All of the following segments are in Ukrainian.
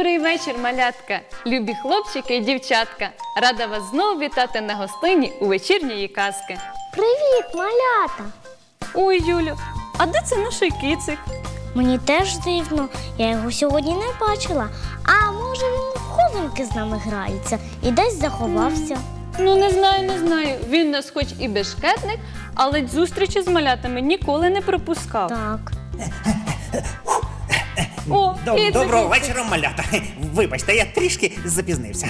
Добрий вечір, малятка, любі хлопчики і дівчатка. Рада вас знову вітати на гостині у вечірньої казки. Привіт, малята! Ой, Юлю, а де це наш кицик? Мені теж дивно, я його сьогодні не бачила. А може він в хованки з нами грається і десь заховався. Ну, не знаю, не знаю. Він нас хоч і бешкетник, але зустрічі з малятами ніколи не пропускав. Так. О, Доб- кицик. Доброго вечора, малята. Вибачте, я трішки запізнився.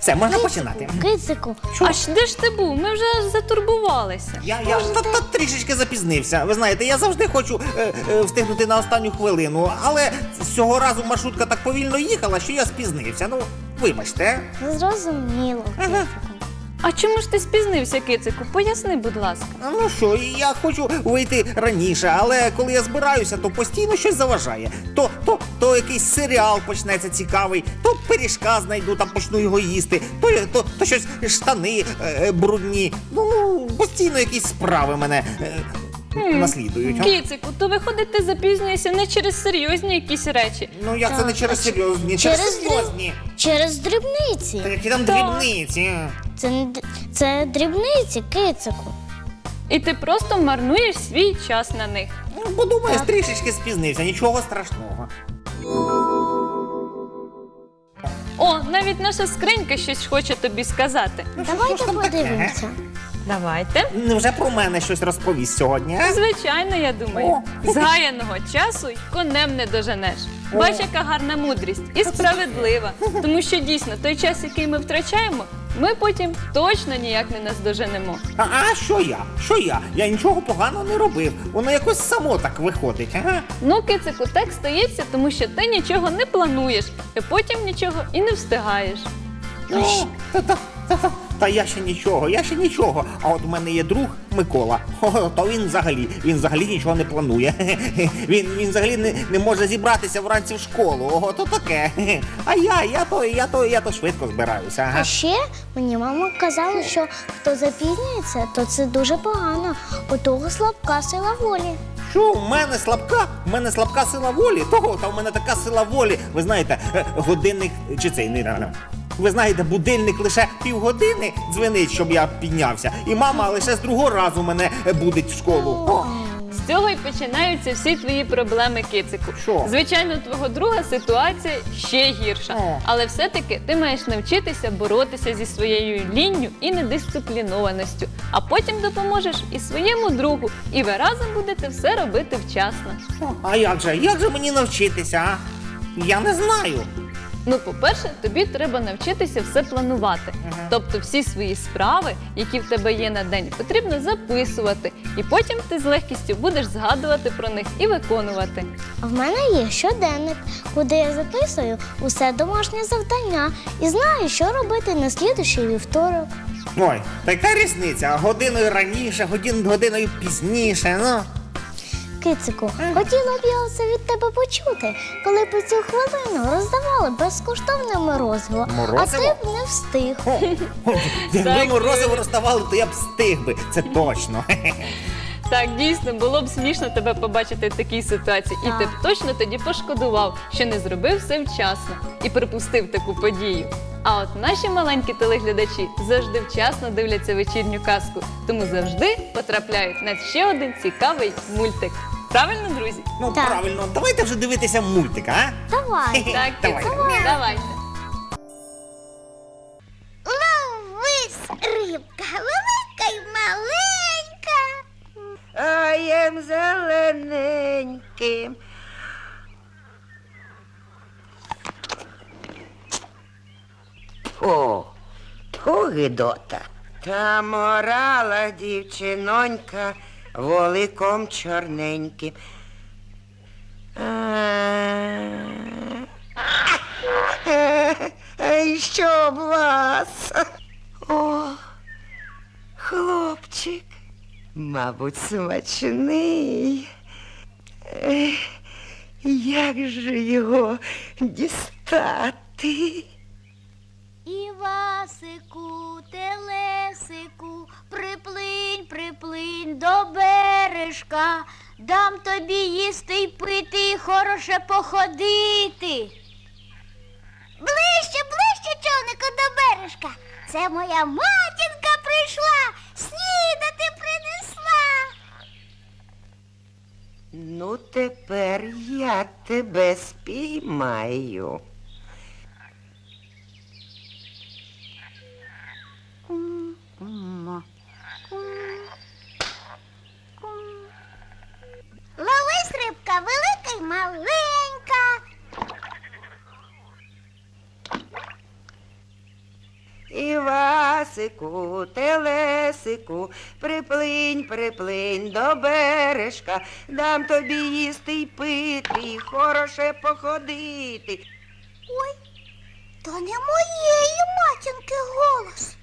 Все, можна починати. Кицику, А ж де ж ти був? Ми вже аж затурбувалися. Я, я та, та, трішечки запізнився. Ви знаєте, я завжди хочу е, е, встигнути на останню хвилину, але цього разу маршрутка так повільно їхала, що я спізнився. Ну, вибачте. зрозуміло, кицику. А чому ж ти спізнився, кицику? Поясни, будь ласка. Ну що, я хочу вийти раніше, але коли я збираюся, то постійно щось заважає. То, то, то якийсь серіал почнеться цікавий, то пиріжка знайду, там почну його їсти, то, то, то щось штани е, брудні. Ну, ну, постійно якісь справи мене е, наслідують. а? Кицику, то виходить, ти запізнюєшся не через серйозні якісь речі. Ну як це не через серйозні, через, через серйозні. Через дрібниці. Та які там Так. дрібниці. Це, не д- це дрібниці, кицику. І ти просто марнуєш свій час на них. Ну, подумаєш, Так. трішечки спізнився, нічого страшного. О, навіть наша скринька щось хоче тобі сказати. Ну, що- що Давайте таке, подивимося. Давайте. Невже про мене щось розповість сьогодні? а? Звичайно, я думаю, О. згаяного часу й конем не доженеш. Бач, яка гарна мудрість і справедлива. Тому що дійсно той час, який ми втрачаємо, ми потім точно ніяк не наздоженемо. А, а що я? Що я? Я нічого поганого не робив. Воно якось само так виходить. Ага. Ну, кицику, так стається, тому що ти нічого не плануєш, і потім нічого і не встигаєш. О, та, та, та, я ще нічого, я ще нічого. А от у мене є друг Микола. Хо, то він взагалі, він взагалі нічого не планує. Він, він взагалі не, не може зібратися вранці в школу. Ого, то таке. А я, я то, я то, я то швидко збираюся. Ага. А ще мені мама казала, що хто запізнюється, то це дуже погано. У того слабка сила волі. Що у мене слабка? У мене слабка сила волі. Того, та у мене така сила волі. Ви знаєте, е, годинник чи цей не. Ви знаєте, будильник лише півгодини дзвенить, щоб я піднявся. І мама лише з другого разу мене е, будить в школу. О, З цього й починаються всі твої проблеми, кицику. Що? Звичайно, твого друга ситуація ще гірша. О. Але все-таки ти маєш навчитися боротися зі своєю лінню і недисциплінованістю. А потім допоможеш і своєму другу, і ви разом будете все робити вчасно. а як же? Як же мені навчитися? а? Я не знаю. Ну, по-перше, тобі треба навчитися все планувати. Тобто всі свої справи, які в тебе є на день, потрібно записувати. І потім ти з легкістю будеш згадувати про них і виконувати. А в мене є щоденник, куди я записую усе домашнє завдання і знаю, що робити на слідущий вівторок. Ой, така різниця. Годиною раніше, годин, годиною пізніше. Ну. Кицику, хотіла б я це від тебе почути, коли б цю хвилину роздавали безкоштовне морозиво, а ти б не встиг. О, о, Якби морозиво розставали, то я б встиг би. Це точно. Так, дійсно, було б смішно тебе побачити в такій ситуації, і ти б точно тоді пошкодував, що не зробив все вчасно і припустив таку подію. А от наші маленькі телеглядачі завжди вчасно дивляться вечірню казку, тому завжди потрапляють на ще один цікавий мультик. Правильно, друзі? Ну, Так. правильно, давайте вже дивитися мультик, а? Давай. Так, Давай. кицику, давайте. Ловись, рибка, велика й маленька. А єм зелененьким. О, тьфу, гидота. Та морала дівчинонька воликом чорненьким. А, Ей, Що б вас? О, хлопчик, мабуть, смачний. Як же його дістати? Івасику, телесику, приплинь, приплинь до бережка, дам тобі їсти й пити, і хороше походити. Ближче, ближче, човнику до бережка. Це моя матінка прийшла, снідати принесла. Ну, тепер я тебе спіймаю. Ловись рибка велика й маленька. Івасику, телесику, приплинь, приплинь до бережка, дам тобі їсти й пити, і хороше походити. Ой, то не моєї матінки голос.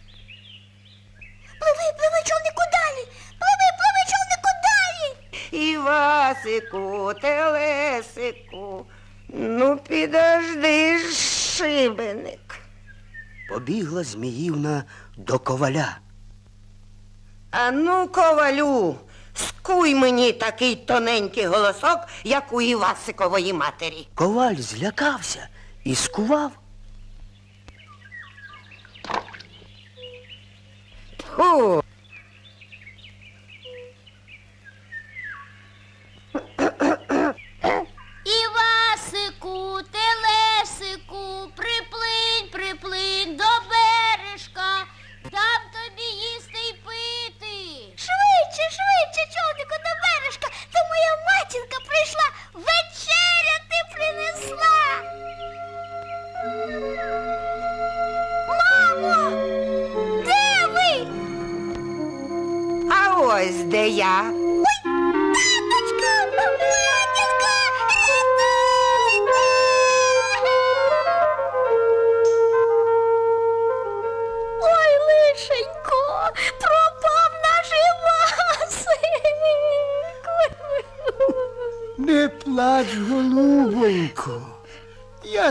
Пливи, пливи, човнику далі. Пливи, пливи, човнику далі. Івасику, телесику, ну підожди ж, шибеник. Побігла Зміївна до коваля. А ну, ковалю, скуй мені такий тоненький голосок, як у Івасикової матері. Коваль злякався і скував. Фу.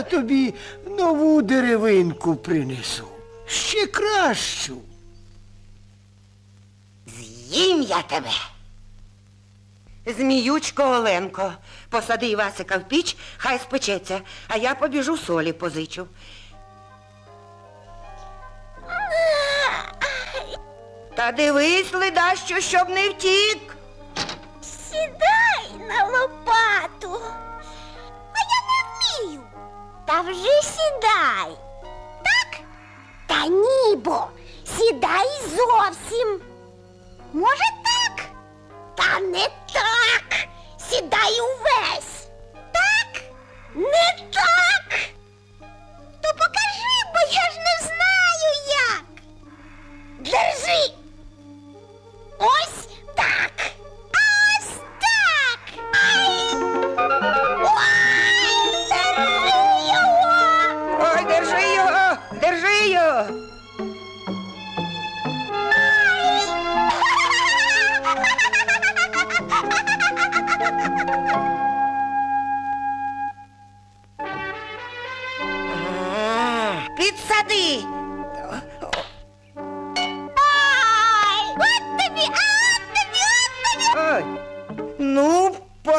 Тобі нову деревинку принесу. Ще кращу. З'їм я тебе. Зміючко Оленко, посади Івасика в піч, хай спечеться, а я побіжу солі позичу. Та дивись, ледащо, щоб не втік. Сідай на лопату. Та вже сідай. Так? Та ні, бо сідай зовсім. Може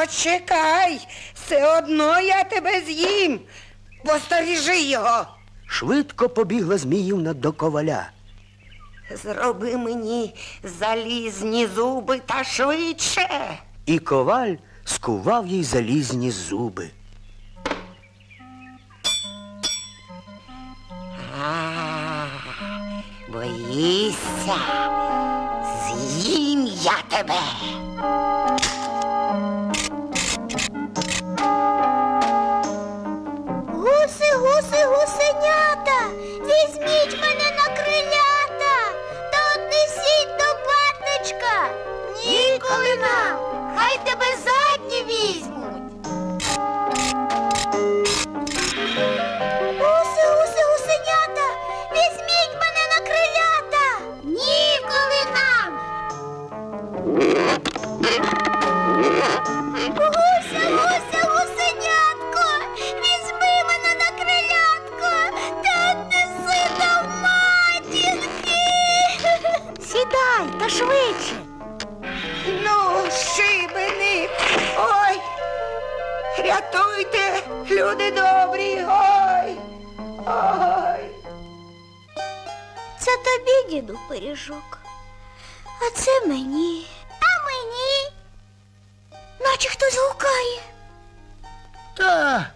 почекай. Все одно я тебе з'їм. Посторіжи його. Швидко побігла Зміївна до коваля. Зроби мені залізні зуби та швидше. І коваль скував їй залізні зуби. А, боїшся, з'їм я тебе. Та швидше. Ну, шибени. Ой, рятуйте, люди добрі. Ой. Це тобі, діду, пиріжок. А це мені. А мені. Наче хтось гукає. Та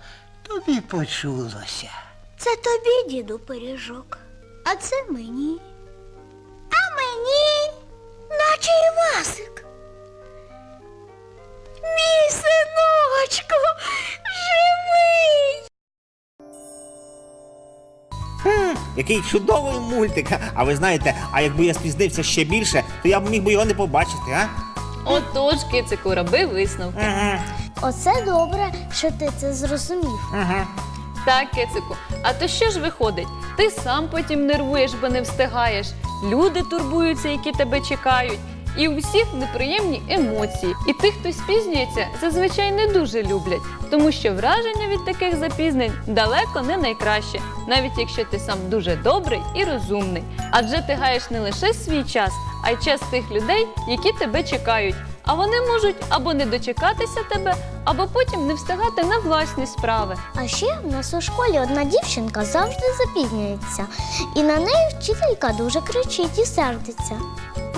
тобі почулося. Це тобі, діду, пиріжок. А це мені. А мені. Наче Івасик. Мій синочку живий. Хм, який чудовий мультик. А ви знаєте, а якби я спізнився ще більше, то я б міг би його не побачити, а? Отож, кицику, роби висновки. Ага, Оце добре, що ти це зрозумів. ага. Так, кицику, а то що ж виходить? Ти сам потім нервуєш, бо не встигаєш. Люди турбуються, які тебе чекають. І у всіх неприємні емоції. І тих, хто спізнюється, зазвичай не дуже люблять, тому що враження від таких запізнень далеко не найкраще, навіть якщо ти сам дуже добрий і розумний. Адже ти гаєш не лише свій час, а й час тих людей, які тебе чекають. А вони можуть або не дочекатися тебе, або потім не встигати на власні справи. А ще в нас у школі одна дівчинка завжди запізнюється, і на неї вчителька дуже кричить і сердиться.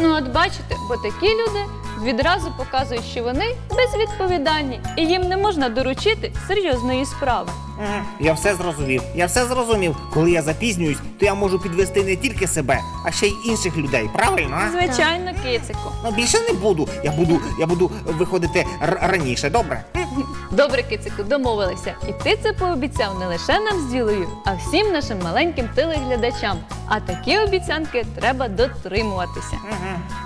Ну, от бачите, бо такі люди відразу показують, що вони безвідповідальні, і їм не можна доручити серйозної справи. Ага, Я все зрозумів. Я все зрозумів. Коли я запізнююсь, то я можу підвести не тільки себе, а ще й інших людей. Правильно? А? Звичайно, кицику. Ну більше не буду. Я буду, я буду виходити р- раніше, добре? Добре, кицику, домовилися. І ти це пообіцяв не лише нам з ділою, а всім нашим маленьким телеглядачам. А такі обіцянки треба дотримуватися.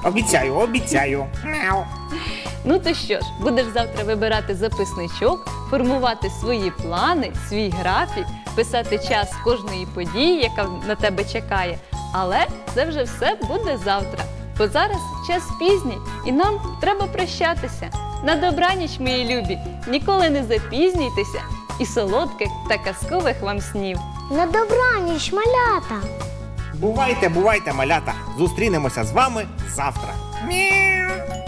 Обіцяю, обіцяю. Мяу. Ну то що ж, будеш завтра вибирати записничок, формувати свої плани, свій графік, писати час кожної події, яка на тебе чекає. Але це вже все буде завтра. Бо зараз час пізній, і нам треба прощатися. На добраніч, мої любі, ніколи не запізнюйтеся і солодких та казкових вам снів. На добраніч, малята! Бувайте, бувайте, малята. Зустрінемося з вами завтра. Мяу.